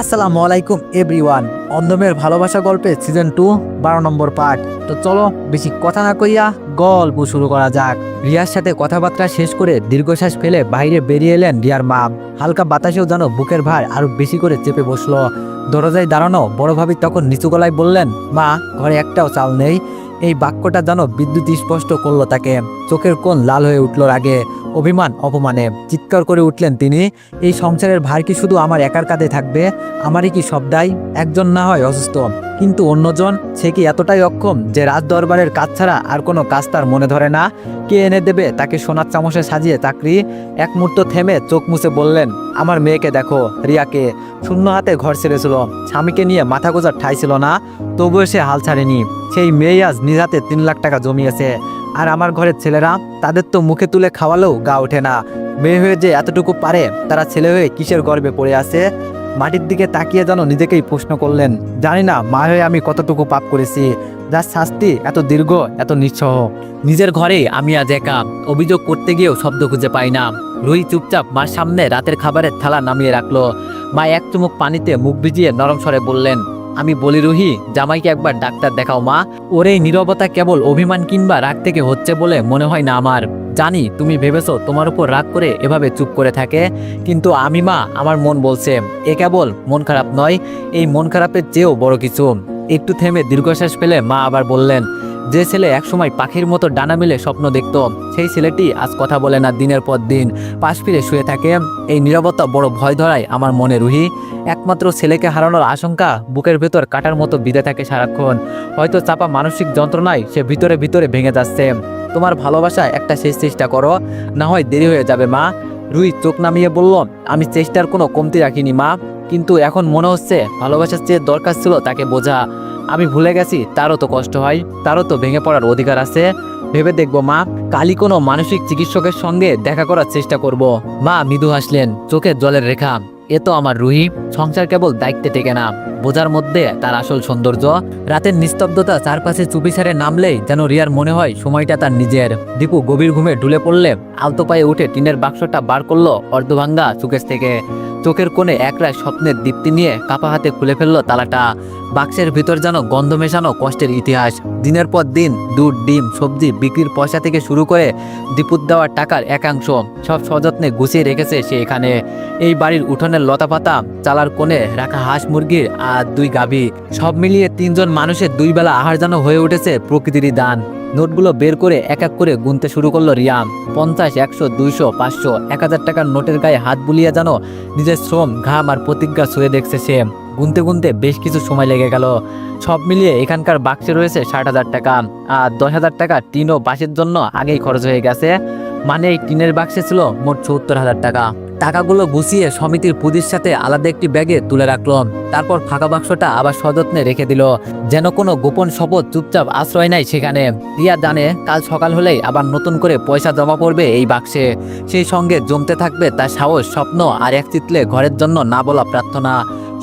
আসসালামু আলাইকুম, এভরিওয়ান। অন্ধমের ভালোবাসা গল্পে সিজন টু, বারো নম্বর পার্ট। তো চলো, বেশি কথা না কইয়া গল্প শুরু করা যাক। রিয়ার সাথে কথাবার্তা শেষ করে দীর্ঘশ্বাস ফেলে বাইরে বেরিয়ে এলেন রিয়ার মা। হালকা বাতাসেও যেন বুকের ভার আরও বেশি করে চেপে বসল। দরজায় দাঁড়ানো বড় ভাবি তখন নিচু গলায় বললেন, মা, ঘরে একটাও চাল নেই। এই বাক্যটা যেন বিদ্যুৎ স্পষ্ট করল তাকে। চোখের কোণ লাল হয়ে উঠল আগে অভিমান, অপমানে। চিৎকার করে উঠলেন তিনি, এই সংসারের ভার কি শুধু আমার একার কাঁধে থাকবে? আমারই কি সবদাই একজন না হয় অসুস্থ। কিন্তু অন্যজন সে কি এতটাই অক্ষম যে রাজ দরবারের কাজ ছাড়া আর কোনো কাজ তার মনে ধরে না? কে এনে দেবে তাকে সোনার চামচে সাজিয়ে চাকরি? এক মুহূর্ত থেমে চোখ মুছে বললেন, আমার মেয়েকে দেখো, রিয়াকে। শূন্য হাতে ঘর ছেড়েছিল। স্বামীকে নিয়ে মাথা গোজার ঠাই ছিল না, তবুও সে হাল ছাড়েনি। সেই মেয়ে আজ নিজ হাতে তিন লাখ টাকা জমিয়েছে। আর আমার ঘরের ছেলেরা, তাদের তো মুখে তুলে খাওয়ালেও গা ওঠে না। মেয়ে হয়ে যে এতটুকু পারে, তারা ছেলে হয়ে কিসের গর্বে পড়ে আছে? মাটির দিকে তাকিয়ে যেন নিজেকেই প্রশ্ন করলেন, জানি না, মা হয়ে আমি কতটুকু পাপ করেছি, যার শাস্তি এত দীর্ঘ, এত নিঃসহ। নিজের ঘরে আমি আজ একা, অভিযোগ করতে গিয়েও শব্দ খুঁজে পাই না। রুই চুপচাপ মার সামনে রাতের খাবারের থালা নামিয়ে রাখল। মা এক চুমুক পানিতে মুখ ভিজিয়ে নরম স্বরে বললেন আমি বলি রুহি, জামাইকে একবার ডাক্তার দেখাও মা। ওর এই নিরবতা কেবল অভিমান কিংবা রাগ থেকে হচ্ছে বলে মনে হয় না আমার। জানি, তুমি ভেবেছ তোমার উপর রাগ করে এভাবে চুপ করে থাকে, কিন্তু আমি মা, আমার মন বলছে, এ কেবল মন খারাপ নয়, এই মন খারাপের চেয়েও বড় কিছু। একটু থেমে দীর্ঘশ্বাস ফেলে মা আবার বললেন যে ছেলে একসময় পাখির মতো ডানা মিলে স্বপ্ন দেখত, সেই ছেলেটি আজ কথা বলে না দিনের পর দিন। পাশ ফিরে শুয়ে থাকে। এই নীরবতা বড় ভয় ধরায় আমার মনে, রুহি। একমাত্র ছেলেকে হারানোর আশঙ্কা বুকের ভেতর কাটার মতো বিঁধে থাকে সারাক্ষণ। হয়তো চাপা মানসিক যন্ত্রণায় সে ভিতরে ভিতরে ভেঙে যাচ্ছে। তোমার ভালোবাসা একটা শেষ চেষ্টা করো। না হয় দেরি হয়ে যাবে, মা। রুই চোখ নামিয়ে বলল, আমি চেষ্টার কোনো কমতি রাখিনি, মা। কিন্তু এখন মনে হচ্ছে ভালোবাসার চেয়ে দরকার ছিল তাকে বোঝা। আমি ভুলে গেছি, তারও তো কষ্ট হয়, তারও তো ভেঙে পড়ার অধিকার আছে। ভেবে দেখব, মা, কালই কোনো মানসিক চিকিৎসকের সঙ্গে দেখা করার চেষ্টা করব। মা, মৃদু হাসলেন চোখে জলের রেখা। এ তো আমার রুহি, সংসার কেবল দায়িত্বে টেকে না। বোঝার মধ্যে তার আসল সৌন্দর্য, রাতের নিস্তব্ধতা চারপাশে চুপি সারে নামলেই যেন রিয়ার মনে হয় সময়টা তার নিজের। দীপু গভীর ঘুমে ঢুলে পড়লে, আলতো পায়ে উঠে টিনের বাক্সটা বার করল অর্ধভাঙ্গা সুকেশ থেকে। চোখের কোণে একরায় স্বপ্নের দীপ্তি নিয়ে কাপা হাতে খুলে ফেলল তালাটা। বাক্সের ভিতর যেন গন্ধ মেশানো কষ্টের ইতিহাস। দিনের পর দিন দুধ, ডিম, সবজি বিক্রির পয়সা থেকে শুরু করে দীপুত দেওয়ার টাকার একাংশ সব সযত্নে গুছিয়ে রেখেছে সে এখানে। এই বাড়ির উঠোনের লতাপাতা চালার কোণে রাখা হাঁস মুরগির আর দুই গাভী। সব মিলিয়ে তিনজন মানুষের দুই বেলা আহার যেন হয়ে উঠেছে প্রকৃতিরই দান। নোটগুলো বের করে এক এক করে গুনতে শুরু করল রিয়াম। পঞ্চাশ, একশো, দুইশো, পাঁচশো, এক হাজার টাকার নোটের গায়ে হাত বুলিয়ে যেন নিজের শ্রম, ঘাম আর প্রতিজ্ঞা ছুঁয়ে দেখছে সে। গুনতে গুনতে বেশ কিছু সময় লেগে গেল। সব মিলিয়ে এখানকার বাক্সে রয়েছে ষাট হাজার টাকা আর দশ হাজার টাকা টিন ও বাসের জন্য আগেই খরচ হয়ে গেছে। মানে এই টিনের বাক্সে ছিল মোট সত্তর হাজার টাকা। টাকাগুলো গুছিয়ে সমিতির পুঁজির সাথে আলাদা একটি ব্যাগে তুলে রাখল। তারপর ফাঁকা বাক্সটা আবার সযত্নে রেখে দিল। যেন কোনো গোপন শপথ চুপচাপ আশ্রয় নাই সেখানে। রিয়া জানে কাল সকাল হলেই আবার নতুন করে পয়সা জমা পড়বে এই বাক্সে। সেই সঙ্গে জমতে থাকবে তার সাহস, স্বপ্ন আর এক চিতলে ঘরের জন্য না বলা প্রার্থনা।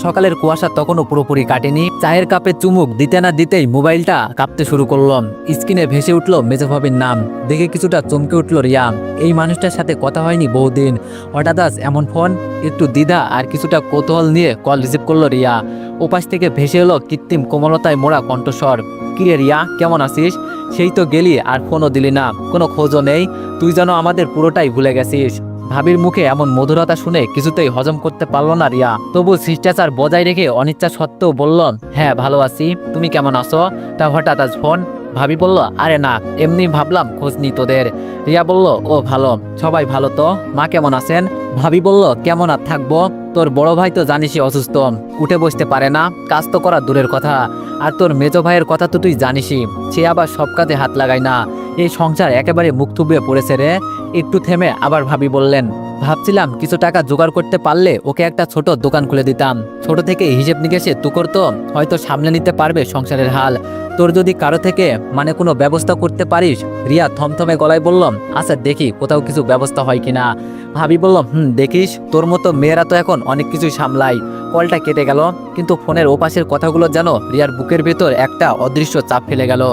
সকালের কুয়াশা তখনও পুরোপুরি কাটেনি। চায়ের কাপে চুমুক দিতে না দিতেই মোবাইলটা কাঁপতে শুরু করলাম। স্ক্রিনে ভেসে উঠল মেজভাবির নাম। দেখে কিছুটা চমকে উঠল রিয়া। এই মানুষটার সাথে কথা হয়নি বহুদিন। হঠাৎ আজ এমন ফোন, একটু দ্বিধা আর কিছুটা কৌতূহল নিয়ে কল রিসিভ করল রিয়া। ওপাশ থেকে ভেসে এলো কৃত্রিম কোমলতায় মোড়া কণ্ঠস্বর। কিরে রিয়া, কেমন আছিস? সেই তো গেলি আর ফোনও দিলি না। কোনো খোঁজও নেই। তুই যেন আমাদের পুরোটাই ভুলে গেছিস। ভাবির মুখে এমন মধুরতা শুনে কিছুতেই হজম করতে পারল না রিয়া। তবু শিষ্টাচার বজায় রেখে অনিচ্ছা সত্ত্বেও বলল হ্যাঁ ভালো আছি। তুমি কেমন আছো? তা হঠাৎ আজ ফোন। ভাবি বলল, আরে না, এমনি ভাবলাম খোঁজ নি তোদের। রিয়া বলল, ও, ভালো। সবাই ভালো তো? মা কেমন আছেন? ভাবি বলল, কেমন আর থাকব? তোর বড় ভাই তো জানিসই অসুস্থ। উঠে বসতে পারে না। কাজ তো করা দূরের কথা। আর তোর মেজ ভাইয়ের কথা তো তুই জানিসই। সে আবার সব কাজে হাত লাগায় না। এই সংসার একেবারে মুখ থুবিয়ে পড়েছে রে। একটু থেমে আবার ভাবি বললেন, ভাবছিলাম কিছু টাকা জোগাড় করতে পারলে ওকে একটা ছোট দোকান খুলে দিতাম। ছোট থেকে হিসেব নিকেশে তু করতো হয়তো সামলে নিতে পারবে সংসারের হাল। তোর যদি কারও থেকে মানে কোনো ব্যবস্থা করতে পারিস? রিয়া থমথমে গলায় বললাম আচ্ছা দেখি কোথাও কিছু ব্যবস্থা হয় কিনা? ভাবি বললাম হুম দেখিস, তোর মতো মেয়েরা তো এখন অনেক কিছুই সামলায় কলটা কেটে গেল, কিন্তু ফোনের ওপাশের কথাগুলো যেন রিয়ার বুকের ভেতর একটা অদৃশ্য চাপ ফেলে গেল।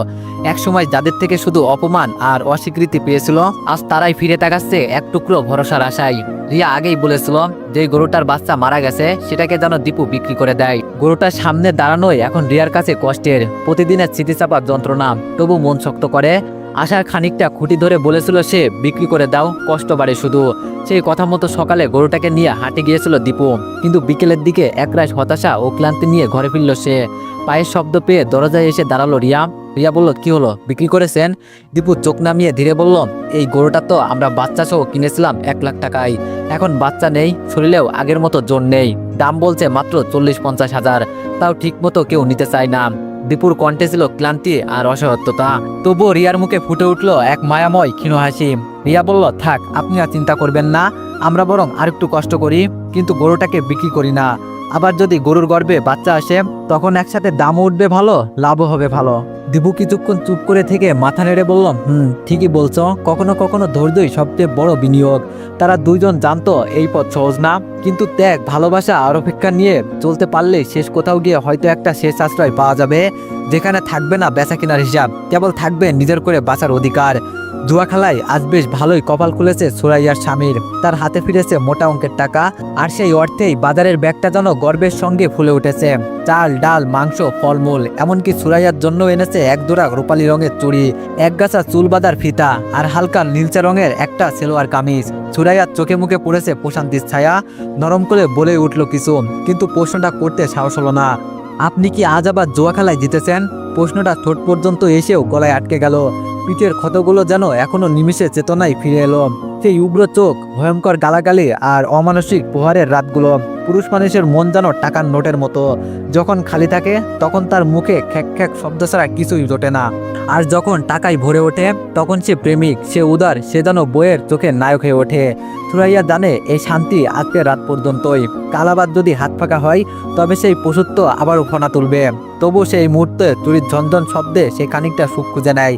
একসময় যাদের থেকে শুধু অপমান আর অস্বীকৃতি পেয়েছিল, আজ তারাই ফিরে তাকাচ্ছে এক টুকরো ভরসার আশায়। রিয়া আগেই বলেছিল যে গরুটার বাচ্চা মারা গেছে, সেটাকে যেন দীপু বিক্রি করে দেয়। গরুটার সামনে দাঁড়ানোই এখন রিয়ার কাছে কষ্টের। প্রতিদিনের স্মৃতিচাপার যন্ত্রণা, তবু মন শক্ত করে আশার খানিকটা খুঁটি ধরে বলেছিল সে, বিক্রি করে দাও, কষ্ট বাড়ে শুধু। সেই কথা মতো সকালে গরুটাকে নিয়ে হাঁটে গিয়েছিল দীপু। কিন্তু বিকেলের দিকে একরাশ হতাশা ও ক্লান্তি নিয়ে ঘরে ফিরল সে। পায়ের শব্দ পেয়ে দরজায় এসে দাঁড়াল রিয়া। রিয়া বলল, কি হলো? বিক্রি করেছেন? দীপু চোখ নামিয়ে ধীরে বলল, এই গরুটা তো আমরা বাচ্চা সহ কিনেছিলাম এক লাখ টাকায়। এখন বাচ্চা নেই, শরীরেও আগের মতো জোর নেই। দাম বলছে মাত্র চল্লিশ পঞ্চাশ হাজার। তাও ঠিক মতো কেউ নিতে চায় না। দীপুর কণ্ঠে ছিল ক্লান্তি আর অসহত্যতা। তবুও রিয়ার মুখে ফুটে উঠল এক মায়াময় ক্ষীণ হাসি। রিয়া বলল, থাক, আপনি আর চিন্তা করবেন না, আমরা বরং আরেকটু কষ্ট করি, কিন্তু গরুটাকে বিক্রি করি না। আবার যদি গরুর গর্ভে বাচ্চা আসে, তখন একসাথে দামও উঠবে ভালো, লাভও হবে ভালো। দিবু কিছুক্ষণ চুপ করে থেকে মাথা নেড়ে বললাম হুম, ঠিকই বলছো। কখনো কখনো ধৈর্যই সবচেয়ে বড় বিনিয়োগ। তারা দুইজন জানতো এই পথ সহজ না। কিন্তু ত্যাগ ভালোবাসা আর অপেক্ষা নিয়ে চলতে পারলে শেষ কোথাও গিয়ে হয়তো একটা শেষ আশ্রয় পাওয়া যাবে, যেখানে থাকবে না বেচা কেনার হিসাব। কেবল থাকবে নিজের করে বাঁচার অধিকার। জুয়া খেলায় আজ বেশ ভালোই কপাল খুলেছে সুরাইয়ার স্বামীর। তার হাতে ফিরেছে মোটা অঙ্কের টাকা, আর সেই অর্থেই বাজারের ব্যাগটা যেন গর্বের সঙ্গে ফুলে উঠেছে। চাল, ডাল, মাংস, ফলমূল, এমনকি সুরাইয়ার জন্য এনেছে এক জোড়া রূপালি রঙের চুড়ি, এক গাছা চুল ফিতা, আর হালকা নীলচে রঙের একটা সেলোয়ার কামিজ। সুরাইয়ার চোখে মুখে পড়েছে প্রশান্তির ছায়া, নরম করে বলে উঠল কিছু, কিন্তু প্রশ্নটা করতে সাহস হলো না। আপনি কি আজ আবার জোয়া খেলায় জিতেছেন? প্রশ্নটা ঠোঁট পর্যন্ত এসেও গলায় আটকে গেল। পিঠের ক্ষতগুলো যেন এখনও নিমিষে চেতনায় ফিরে এলো। সেই উগ্র চোখ, ভয়ঙ্কর গালাগালি আর অমানসিক প্রহারের রাতগুলো, পুরুষ মানুষের মন যেন টাকার নোটের মতো। যখন খালি থাকে, তখন তার মুখে খ্যাক খ্যাক শব্দ ছাড়া কিছুই জোটে না। আর যখন টাকায় ভরে ওঠে, তখন সে প্রেমিক, সে উদার, সে যেন বইয়ের চোখে নায়ক হয়ে ওঠে। সুরাইয়া জানে এই শান্তি আজকে রাত পর্যন্তই। কালাবাদ যদি হাত ফাঁকা হয়, তবে সেই পশুত্ব আবারও ফনা তুলবে। তবু সেই মুহূর্তে চুরির ঝনঝন শব্দে সে খানিকটা সুখ খুঁজে নেয়।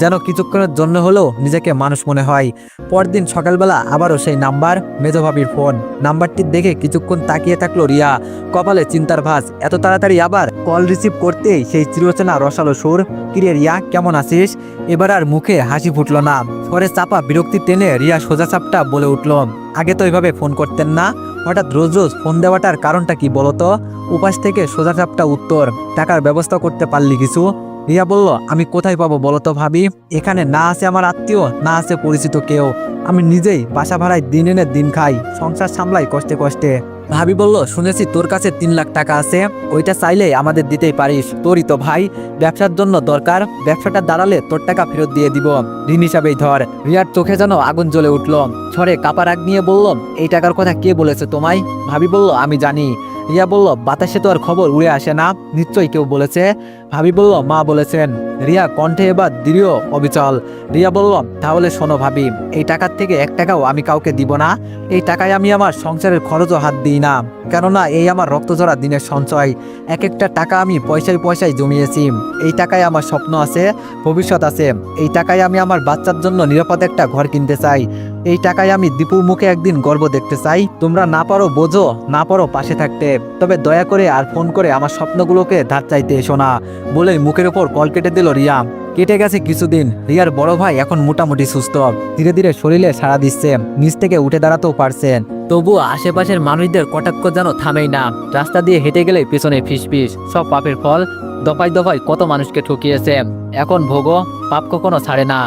যেন কিছুক্ষণের জন্য হলেও নিজেকে মানুষ মনে হয়। পরদিন সকালবেলা আবারও সেই নাম্বার মেজভাবির ফোন। নাম্বারটি দেখে কিছুক্ষণ তাকিয়ে থাকল রিয়া। কপালে চিন্তার ভাস এত তাড়াতাড়ি আবার কল রিসিভ করতেই সেই চিরচেনা রসালো সুর, কিরে রিয়া, কেমন আছিস? এবার আর মুখে হাসি ফুটলো না। পরে চাপা বিরক্তি টেনে রিয়া সোজা চাপটা বলে উঠল, আগে তো এভাবে ফোন করতেন না। হঠাৎ রোজ রোজ ফোন দেওয়াটার কারণটা কি বলতো? উপাস থেকে সোজা চাপটা উত্তর, টাকার ব্যবস্থা করতে পারলি কিছু? রিয়া বলল, আমি কোথায় পাবো বলো তো ভাবি? এখানে না আছে আমার আত্মীয়, না আছে পরিচিত কেউ। আমি নিজেই বাসা ভাড়ায় দিন এনে দিন খাই, সংসার সামলাই কষ্টে কষ্টে। ভাবি বলল, শুনেছি তোর কাছে তিন লাখ টাকা আছে, ওইটা চাইলে আমাদের দিতেই পারিস। তোরই তো ভাই, ব্যবসার জন্য দরকার, ব্যবসাটা দাঁড়ালে তোর টাকা ফেরত দিয়ে দিব। ঋণ হিসাবেই ধর। রিয়ার চোখে যেন আগুন জ্বলে উঠল। ছড়ে কাপা রাগ নিয়ে বলল, এই টাকার কথা কে বলেছে তোমায়? ভাবি বলল, আমি জানি। রিয়া বলল, বাতাসে তো আর খবর উড়ে আসে না। নিশ্চয়ই কেউ বলেছে। ভাবি বলল, মা বলেছেন। রিয়া, কণ্ঠে এবার দৃঢ় অবিচল। রিয়া বলল, তাহলে শোনো ভাবি, এই টাকার থেকে এক টাকাও আমি কাউকে দিব না। এই টাকায় আমি আমার সংসারের খরচও হাত দিই না। কেননা এই আমার রক্তঝরা দিনের সঞ্চয়। এক একটা টাকা আমি পয়সায় পয়সায় জমিয়েছি। এই টাকায় আমার স্বপ্ন আছে, ভবিষ্যৎ আছে। এই টাকায় আমি আমার বাচ্চার জন্য নিরাপদ একটা ঘর কিনতে চাই। এই টাকায় আমি দীপুর মুখে একদিন গর্ব দেখতে চাই। তোমরা না পারো বোঝো, না পারো পাশে থাকতে। তবে দয়া করে আর ফোন করে আমার স্বপ্নগুলোকে ধার চাইতে এসো না বলে মুখের ওপর কল কেটে দিল রিয়া। কেটে গেছে কিছুদিন। রিয়ার বড় ভাই এখন মোটামুটি সুস্থ। ধীরে ধীরে শরীরে সাড়া দিচ্ছে। নিচ থেকে উঠে দাঁড়াতেও পারছেন তবু আশেপাশের মানুষদের কটাক্ষ যেন থামেই না। রাস্তা দিয়ে হেঁটে গেলে পিছনে ফিসফিস। সব পাপের ফল দফায় দফায় কত মানুষকে ঠকিয়েছে। এখন ভোগো পাপ কখনো ছাড়ে না।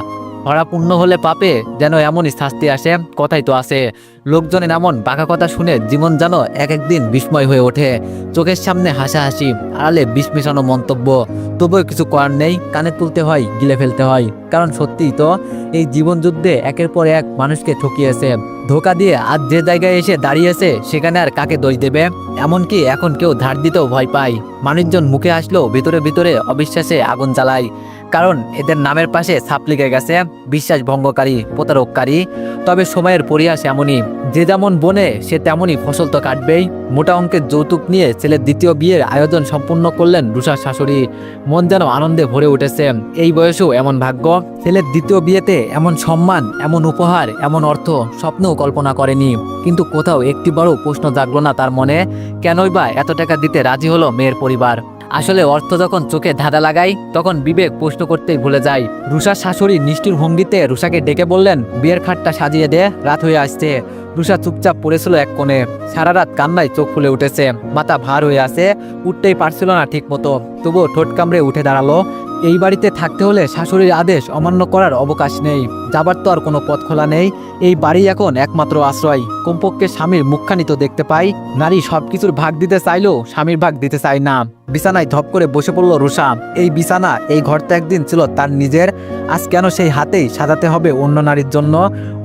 ভরা পূর্ণ হলে পাপে যেন এমনই শাস্তি আসে, কথাই তো আসে লোকজনের এমন বাঁকা কথা শুনে জীবন যেন এক একদিন বিস্ময় হয়ে ওঠে। চোখের সামনে হাসাহাসি, আড়ালে বিষ মেশানো মন্তব্য। তবুও কিছু করার নেই, কানে তুলতে হয়, গিলে ফেলতে হয়। কারণ সত্যিই তো, এই জীবন যুদ্ধে একের পর এক মানুষকে ঠকিয়েছে। ধোকা দিয়ে আজ যে জায়গায় এসে দাঁড়িয়েছে, সেখানে আর কাকে দোষ দেবে? এমনকি এখন কেউ ধার দিতেও ভয় পায়। মানুষজন মুখে আসলেও ভিতরে ভিতরে অবিশ্বাসে আগুন জ্বালায়। কারণ এদের নামের পাশে ছাপ লিখে গেছে বিশ্বাস ভঙ্গকারী প্রতারককারী। তবে সময়ের পরিহাস এমনই। যে যেমন বনে, সে তেমনই ফসল তো কাটবেই। মোটা অঙ্কের যৌতুক নিয়ে ছেলের দ্বিতীয় বিয়ের আয়োজন সম্পূর্ণ করলেন রুষার শাশুড়ি। মন যেন আনন্দে ভরে উঠেছে। এই বয়সেও এমন ভাগ্য। ছেলের দ্বিতীয় বিয়েতে এমন সম্মান, এমন উপহার, এমন অর্থ স্বপ্নও কল্পনা করেনি। কিন্তু কোথাও একটি বড় প্রশ্ন জাগলো না তার মনে। কেনই বা এত টাকা দিতে রাজি হলো মেয়ের পরিবার? আসলে অর্থ যখন চোখে ধাঁধা লাগায় তখন বিবেক প্রশ্ন করতেই ভুলে যায় রুষার শাশুড়ি নিষ্ঠুর ভঙ্গিতে রুষাকে ডেকে বললেন, বিয়ের খাটটা সাজিয়ে দে, রাত হয়ে আসছে। রুষা চুপচাপ পড়েছিল এক কোণে। সারা রাত কান্নায় চোখ ফুলে উঠেছে। মাথা ভার হয়ে আছে, উঠতেই পারছিল না ঠিক মতো তবুও ঠোঁট কামড়ে উঠে দাঁড়াল। এই বাড়িতে থাকতে হলে শাশুড়ির আদেশ অমান্য করার অবকাশ নেই। যাবার তো আর কোনো পথ খোলা নেই। এই বাড়ি এখন একমাত্র আশ্রয়। কমপক্ষে স্বামীর মুখখানি তো দেখতে পাই। নারী সবকিছুর ভাগ দিতে চাইলেও স্বামীর ভাগ দিতে চায় না। বিছানায় ধপ করে বসে পড়ল রুষা এই বিছানা, এই ঘরটা একদিন ছিল তার নিজের। আজ কেন সেই হাতেই সাজাতে হবে অন্য নারীর জন্য?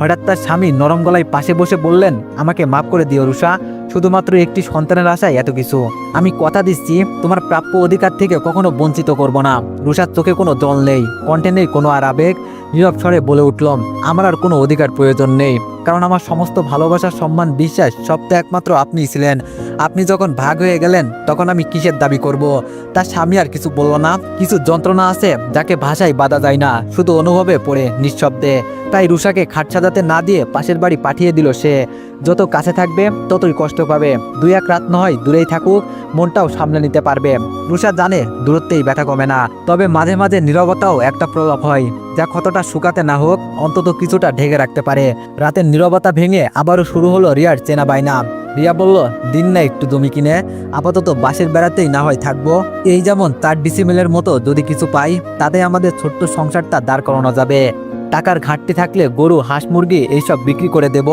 হঠাৎ তার স্বামী নরম গলায় পাশে বসে বললেন, আমাকে মাফ করে দিও রুষা শুধুমাত্র একটি সন্তানের আশায় এত কিছু। আমি কথা দিচ্ছি, তোমার প্রাপ্য অধিকার থেকে কখনো বঞ্চিত করব না। রুষার চোখে কোনো জল নেই, কণ্ঠে নেই কোনো আর আবেগ। নীরব স্বরে বলে উঠলাম, আমার আর কোনো অধিকার প্রয়োজন নেই, কারণ আমার সমস্ত ভালোবাসার সম্মান, বিশ্বাস সব তো একমাত্র আপনিই ছিলেন। আপনি যখন ভাগ হয়ে গেলেন, তখন আমি কিসের দাবি করব? তার স্বামী আর কিছু বলল না। কিছু যন্ত্রণা আছে, যাকে ভাষায় বাধা যায় না। শুধু অনুভবে পড়ে নিঃশব্দে। তাই রুষাকে খাট সাজাতে না দিয়ে পাশের বাড়ি পাঠিয়ে দিল সে। যত কাছে থাকবে, ততই কষ্ট পাবে। দুই এক রাত নয়, দূরেই থাকুক, মনটাও সামলে নিতে পারবে। রুষা জানে দূরত্বেই ব্যথা কমে না। তবে মাঝে মাঝে নীরবতাও একটা প্রলাপ হয়, যা ক্ষতটা শুকাতে না হোক, অন্তত কিছুটা ঢেকে রাখতে পারে। রাতের নীরবতা ভেঙে আবারও শুরু হলো রিয়ার চেনা বাইনা রিয়া বলল, দিন না একটু জমি কিনে। আপাতত বাসের বেড়াতেই না হয় থাকব। এই যেমন চার ডিসিমেলের মতো যদি কিছু পাই, তাতে আমাদের ছোট্ট সংসারটা দাঁড় করানো যাবে। টাকার ঘাটতি থাকলে গরু, হাঁস, মুরগি এইসব বিক্রি করে দেব।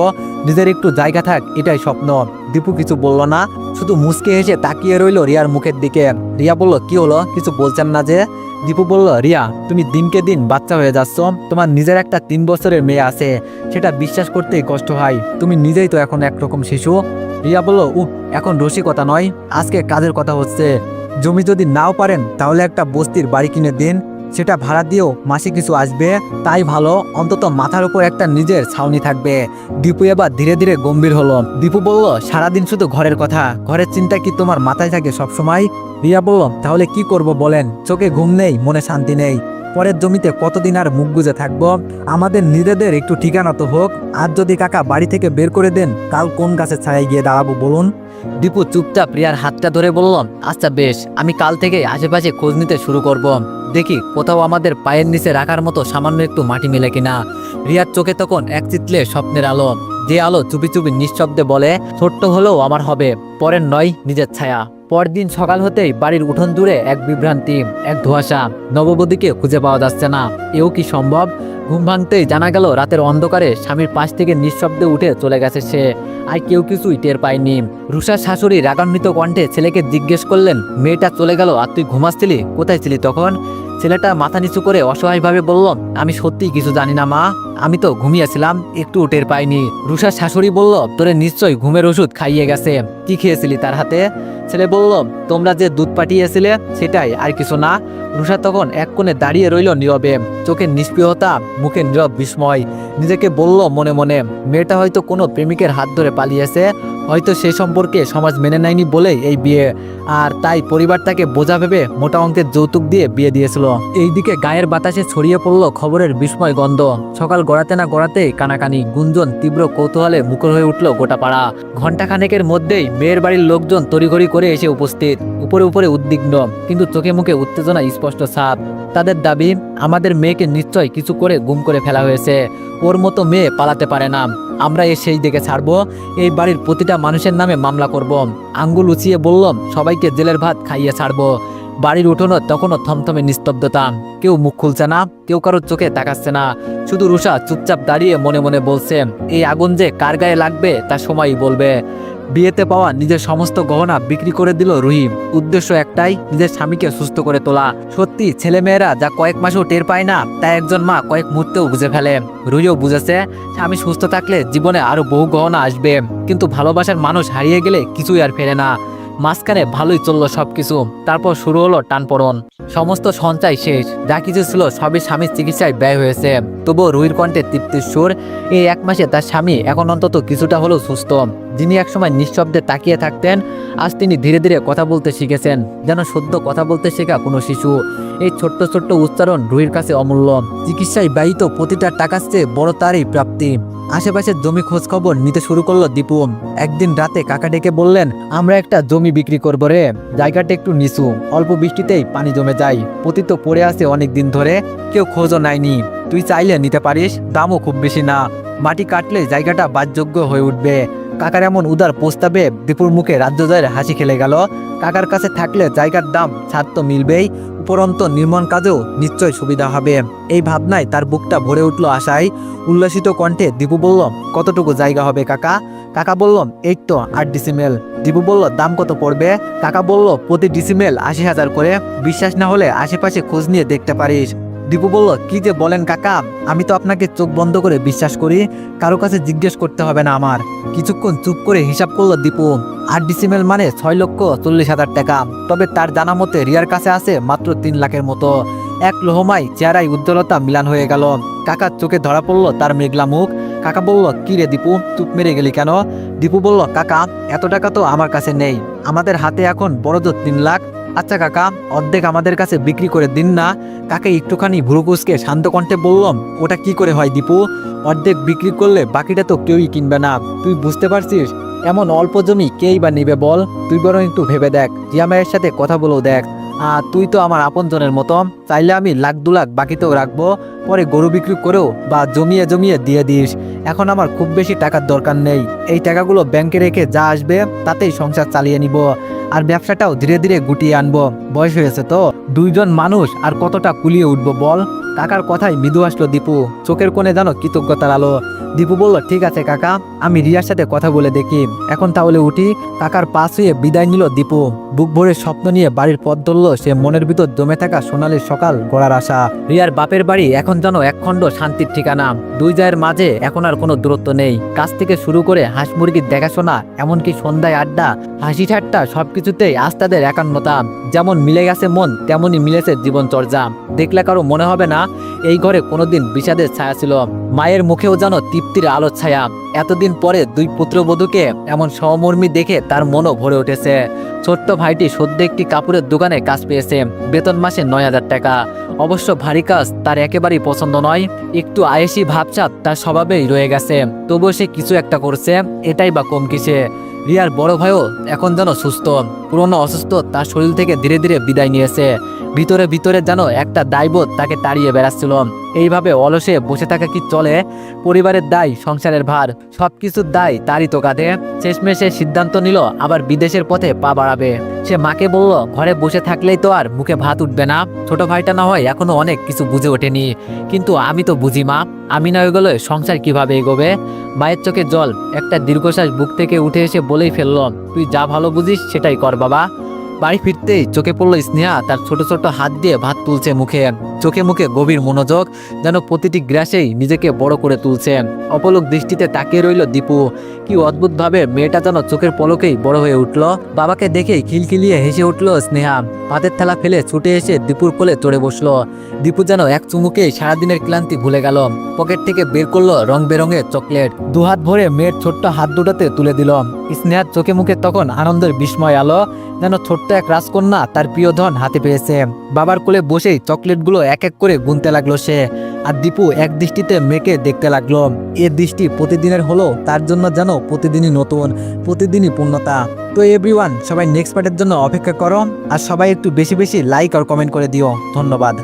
নিজের একটু জায়গা থাক, এটাই স্বপ্ন। দীপু কিছু বলল না। শুধু মুসকে হেসে তাকিয়ে রইল রিয়ার মুখের দিকে। রিয়া বলল, কি হলো? কিছু বলছেন না যে? দীপু বলল, রিয়া, তুমি দিনকে দিন বাচ্চা হয়ে যাচ্ছ। তোমার নিজের একটা তিন বছরের মেয়ে আছে। সেটা বিশ্বাস করতেই কষ্ট হয়। তুমি নিজেই তো এখন একরকম শিশু। রিয়া বলল, উহ, এখন রসিকতা নয়, আজকে কাজের কথা হচ্ছে। জমি যদি নাও পারেন, তাহলে একটা বস্তির বাড়ি কিনে দিন। সেটা ভাড়া দিয়েও মাসে কিছু আসবে। তাই ভালো, অন্তত মাথার উপর একটা নিজের ছাউনি থাকবে। দীপু এবার ধীরে ধীরে গম্ভীর হলো। দীপু বলল, সারাদিন শুধু ঘরের কথা। ঘরের চিন্তা কি তোমার মাথায় থাকে সবসময়? রিয়া বলল, তাহলে কি করব বলেন? চোখে ঘুম নেই, মনে শান্তি নেই। পরের জমিতে কতদিন আর মুখ গুজে থাকব? আমাদের নিজেদের একটু ঠিকানা তো হোক। আর যদি কাকা বাড়ি থেকে বের করে দেন, কাল কোন গাছের ছায়ায় গিয়ে দাঁড়াবো বলুন? দীপু, চুপচাপ রিয়ার হাতটা ধরে বললাম আচ্ছা বেশ, আমি কাল থেকে আশেপাশে খোঁজ নিতে শুরু করব। দেখি কোথাও আমাদের পায়ের নিচে রাখার মতো সামান্য একটু মাটি মেলে কিনা। রিয়ার চোখে তখন এক চিতলে স্বপ্নের আলো। যে আলো চুপি চুপি নিঃশব্দে বলে, ছোট্ট হলেও আমার হবে, পরের নয় নিজের ছায়া। পরদিন সকাল হতেই বাড়ির উঠোন দূরে এক বিভ্রান্তি এক ধোঁয়াশা নববধূকে খুঁজে পাওয়া যাচ্ছে না। এও কি সম্ভব? ঘুম ভাঙতেই জানা গেল, রাতের অন্ধকারে স্বামীর পাশ থেকে নিঃশব্দে উঠে চলে গেছে সে। আর কেউ কিছুই টের পায়নি। রুষার শাশুড়ি রাগান্বিত কণ্ঠে ছেলেকে জিজ্ঞেস করলেন, মেয়েটা চলে গেল আর তুই ঘুমাচ্ছিলি? কোথায় ছিলি তখন? ছেলেটা মাথা নিচু করে অসহায়ভাবে বলল, আমি সত্যিই কিছু জানি না, মা। আমি তো ঘুমিয়েছিলাম, একটু টের পাইনি। রুষার শাশুড়ি বলল, তোরে নিশ্চয়ই ঘুমের ওষুধ খাইয়ে গেছে। কি খেয়েছিলি তার হাতে? ছেলে বলল, তোমরা যে দুধ পাঠিয়েছিলে, সেটাই আর কিছু না। রুষা তখন এক কোণে দাঁড়িয়ে রইল নীরবে। চোখের নিষ্প্রিয়তা, মুখে নীরব বিস্ময়। নিজেকে বলল মনে মনে, মেয়েটা হয়তো কোনো প্রেমিকের হাত ধরে পালিয়েছে হয়তো সে সম্পর্কে সমাজ মেনে নেয়নি বলেই এই বিয়ে। আর তাই পরিবার তাকে বোঝা ভেবে মোটা অঙ্কের যৌতুক দিয়ে বিয়ে দিয়েছিল। এইদিকে গায়ের বাতাসে ছড়িয়ে পড়ল খবরের বিস্ময় গন্ধ। সকাল গড়াতে না গড়াতেই কানাকানি, গুঞ্জন, তীব্র কৌতূহলে মুখর হয়ে উঠল গোটা পাড়া। ঘণ্টাখানেকের মধ্যেই মেয়ের বাড়ির লোকজন তড়িঘড়ি করে এসে উপস্থিত। উপরে উপরে উদ্বিগ্ন, কিন্তু চোখে মুখে উত্তেজনা, স্পষ্ট ছাপ তাদের দাবি, আমাদের মেয়েকে নিশ্চয় কিছু করে গুম করে ফেলা হয়েছে। ওর মতো মেয়ে পালাতে পারে না। আমরা এ সেই দিকে ছাড়বো। এই বাড়ির প্রতিটা মানুষের নামে মামলা করব। আঙ্গুল উঁচিয়ে বললাম, সবাইকে জেলের ভাত খাইয়ে ছাড়বো। বাড়ির উঠোনো তখনও থমথমে নিস্তব্ধতা। কেউ মুখ খুলছে না, কেউ কারোর চোখে তাকাচ্ছে না। শুধু রুষা চুপচাপ দাঁড়িয়ে মনে মনে বলছে, এই আগুন যে কার গায়ে লাগবে, তা সময়ই বলবে। বিয়েতে পাওয়া নিজের সমস্ত গহনা বিক্রি করে দিল রহিম। উদ্দেশ্য একটাই, নিজের স্বামীকে সুস্থ করে তোলা। সত্যি, ছেলেমেয়েরা যা কয়েক মাসেও টের পায় না তা একজন মা কয়েক মুহূর্তেও বুঝে ফেলে। রুহিও বুঝেছে, স্বামী সুস্থ থাকলে জীবনে আরও বহু গহনা আসবে। কিন্তু ভালোবাসার মানুষ হারিয়ে গেলে কিছুই আর ফেলে না। মাঝখানে ভালোই চলল সবকিছু। তারপর শুরু হলো টানপড়ন। সমস্ত সঞ্চয় শেষ। যা কিছু ছিল সবই স্বামীর চিকিৎসায় ব্যয় হয়েছে। তবুও রুহির কণ্ঠে তৃপ্তির সুর। এই এক মাসে তার স্বামী এখন অন্তত কিছুটা হলেও সুস্থ। যিনি একসময় নিঃশব্দে তাকিয়ে থাকতেন, আজ তিনি ধীরে ধীরে কথা বলতে শিখেছেন। যেন সদ্য কথা বলতে শেখা কোনো শিশু। এই ছোট্ট ছোট্ট উচ্চারণ রুহির কাছে অমূল্য। চিকিৎসায় ব্যয়িত প্রতিটা টাকার চেয়ে বড় তারই প্রাপ্তি। আশেপাশের জমি খোঁজ খবর নিতে শুরু করল দীপু একদিন রাতে কাকা ডেকে বললেন, আমরা একটা জমি বিক্রি করব রে। জায়গাটা একটু নিচু। অল্প বৃষ্টিতেই পানি জমে যায়। পতিত পড়ে আছে অনেক দিন ধরে। কেউ খোঁজও নাইনি তুই চাইলে নিতে পারিস। দামও খুব বেশি না। মাটি কাটলে জায়গাটা বাসযোগ্য হয়ে উঠবে। কাকার এমন উদার প্রস্তাবে দীপুর মুখে রাজ্য জয়ের হাসি খেলে গেল। কাকার কাছে থাকলে জায়গার দাম ছাড় তো মিলবেই। উপরন্ত নির্মাণ কাজেও নিশ্চয় সুবিধা হবে। এই ভাবনায় তার বুকটা ভরে উঠল আশায়। উল্লাসিত কণ্ঠে দীপু বলল, কতটুকু জায়গা হবে কাকা? কাকা বলল, এই তো আট ডিসিমেল দীপু বলল, দাম কত পড়বে? কাকা বলল, প্রতি ডিসিমেল আশি হাজার করে। বিশ্বাস না হলে আশেপাশে খোঁজ নিয়ে দেখতে পারিস। দীপু বলল, কি যে বলেন কাকা, আমি তো আপনাকে চোখ বন্ধ করে বিশ্বাস করি, কারও কাছে জিজ্ঞেস করতে হবে না আমার। কিছুক্ষণ চুপ করে হিসাব করল দীপু, আট ডিসিমেল মানে ছয় লক্ষ চল্লিশ হাজার টাকা, তবে তার জানা মতে রিয়ার কাছে আছে মাত্র তিন লাখের মতো। এক লোহমাই চেহারায় উজ্জ্বলতা মিলান হয়ে গেল। কাকার চোখে ধরা পড়ল তার মেঘলা মুখ। কাকা বলল, কি রে দীপু, চুপ মেরে গেলি কেন? দীপু বলল, কাকা, এত টাকা তো আমার কাছে নেই। আমাদের হাতে এখন বড়জোর তিন লাখ। আচ্ছা কাকা, অর্ধেক আমাদের কাছে বিক্রি করে দিন না। কাকে একটুখানি ভুরুকুসকে শান্ত কণ্ঠে বললাম, ওটা কি করে হয় দীপু? অর্ধেক বিক্রি করলে বাকিটা তো কেউই কিনবে না। তুই বুঝতে পারছিস? এমন অল্প জমি কেই বা নিবে বল? তুই বরং একটু ভেবে দেখ। জিয়া মায়ের সাথে কথা বলেও দেখ। আর তুই তো আমার আপনজনের মতো চাইলে আমি লাখ দু লাখ বাকিতেও রাখব। পরে গরু বিক্রি করেও বা জমিয়ে জমিয়ে দিয়ে দিস। এখন আমার খুব বেশি টাকার দরকার নেই। এই টাকাগুলো ব্যাংকে রেখে যা আসবে, তাতেই সংসার চালিয়ে নিব। আর ব্যবসাটাও ধীরে ধীরে গুটিয়ে আনব। বয়স হয়েছে তো। দুইজন মানুষ আর কতটা কুলিয়ে উঠবো বল? কাকার কথায় মৃদু আসলো দীপু। চোখের কোণে জানো কৃতজ্ঞতার আলো। দীপু বলল, ঠিক আছে কাকা, আমি রিয়ার সাথে কথা বলে দেখি। এখন তাহলে উঠি। কাকার পাশ হয়ে বিদায় নিল দীপু। বুক ভরে স্বপ্ন নিয়ে বাড়ির পথ ধরল সে মনের ভিতর জমে থাকা সোনালির সকাল গড়ার আশা। রিয়ার বাপের বাড়ি এখন যেন একখণ্ড শান্তির ঠিকানা। দুই জায়ের মাঝে এখন আর কোনো দূরত্ব নেই। কাজ থেকে শুরু করে হাঁস মুরগির দেখাশোনা, এমনকি সন্ধ্যায় আড্ডা, হাসি ঠাট্টা সবকিছুতেই আজ তাদের একান্নতা। যেমন মিলে গেছে মন, তেমনই মিলেছে জীবনচর্যা। দেখলে কারও মনে হবে না এই ঘরে কোনোদিন বিষাদের ছায়া ছিল। মায়ের মুখেও যেন তৃপ্তির আলো ছায়া। এতদিন পরে দুই পুত্রবধূকে এমন সহমর্মী দেখে তার মনও ভরে উঠেছে। ছোট্ট ভাইটি সদ্য একটি কাপড়ের দোকানে কাজ পেয়েছে। বেতন মাসে নয় হাজার টাকা। অবশ্য ভারী কাজ তার একেবারেই পছন্দ নয়। একটু আয়েসি ভাবচাপ তার স্বভাবেই রয়ে গেছে। তবুও সে কিছু একটা করছে, এটাই বা কম কিসে রিয়ার বড় ভাইও এখন যেন সুস্থ। পুরনো অসুস্থ তার শরীর থেকে ধীরে ধীরে বিদায় নিয়েছে। ভিতরে ভিতরে যেন একটা দায়বোধ তাকে তাড়িয়ে বেড়াচ্ছিল। এইভাবে অলসে বসে থাকা কি চলে? পরিবারের দায়, সংসারের ভার, সবকিছুর দায় তারই তো কাঁধে। শেষমেশে সিদ্ধান্ত নিল, আবার বিদেশের পথে পা বাড়াবে। সে মাকে বলল, ঘরে বসে থাকলেই তো আর মুখে ভাত উঠবে না। ছোট ভাইটা না হয় এখনও অনেক কিছু বুঝে ওঠেনি। কিন্তু আমি তো বুঝি, মা। আমি না হয়ে গেলে সংসার কীভাবে এগোবে? মায়ের চোখে জল, একটা দীর্ঘশ্বাস বুক থেকে উঠে এসে বলেই ফেলল, তুই যা ভালো বুঝিস সেটাই কর বাবা। বাড়ি ফিরতেই চোখে পড়ল স্নেহা তার ছোট ছোট হাত দিয়ে ভাত তুলছে মুখে। চোখে মুখে গভীর মনোযোগ যেন প্রতিটি গ্রাসেই নিজেকে বড় করে তুলছে। অপলক দৃষ্টিতে তাকিয়ে রইল দীপু। কি অদ্ভুতভাবে মেয়েটা যেন চোখের পলকেই বড় হয়ে উঠল। বাবাকে দেখেই খিলখিলিয়ে হেসে উঠল স্নেহা। ভাতের থালা ফেলে ছুটে এসে দীপুর কোলে চড়ে বসল। দীপু যেন এক চুমুকেই সারাদিনের ক্লান্তি ভুলে গেল। পকেট থেকে বের করল রং বেরঙের চকলেট। দুহাত ভরে মেয়ের ছোট্ট হাত দুটাতে তুলে দিল। স্নেহার চোখে মুখে তখন আনন্দের বিস্ময় আলো, যেন ছোট্ট এক রাজকন্যা তার প্রিয় ধন হাতে পেয়েছে। বাবার কোলে বসেই চকলেটগুলো এক এক করে গুনতে লাগল সে, আর দীপু এক দৃষ্টিতে মেয়েকে দেখতে লাগল। এর দৃষ্টি প্রতিদিনের হলো তার জন্য যেন প্রতিদিনই নতুন, প্রতিদিনই পূর্ণতা। তো এভরিওয়ান সবাই নেক্সট পার্টের জন্য অপেক্ষা করো, আর সবাই একটু বেশি বেশি লাইক আর কমেন্ট করে দিও। ধন্যবাদ।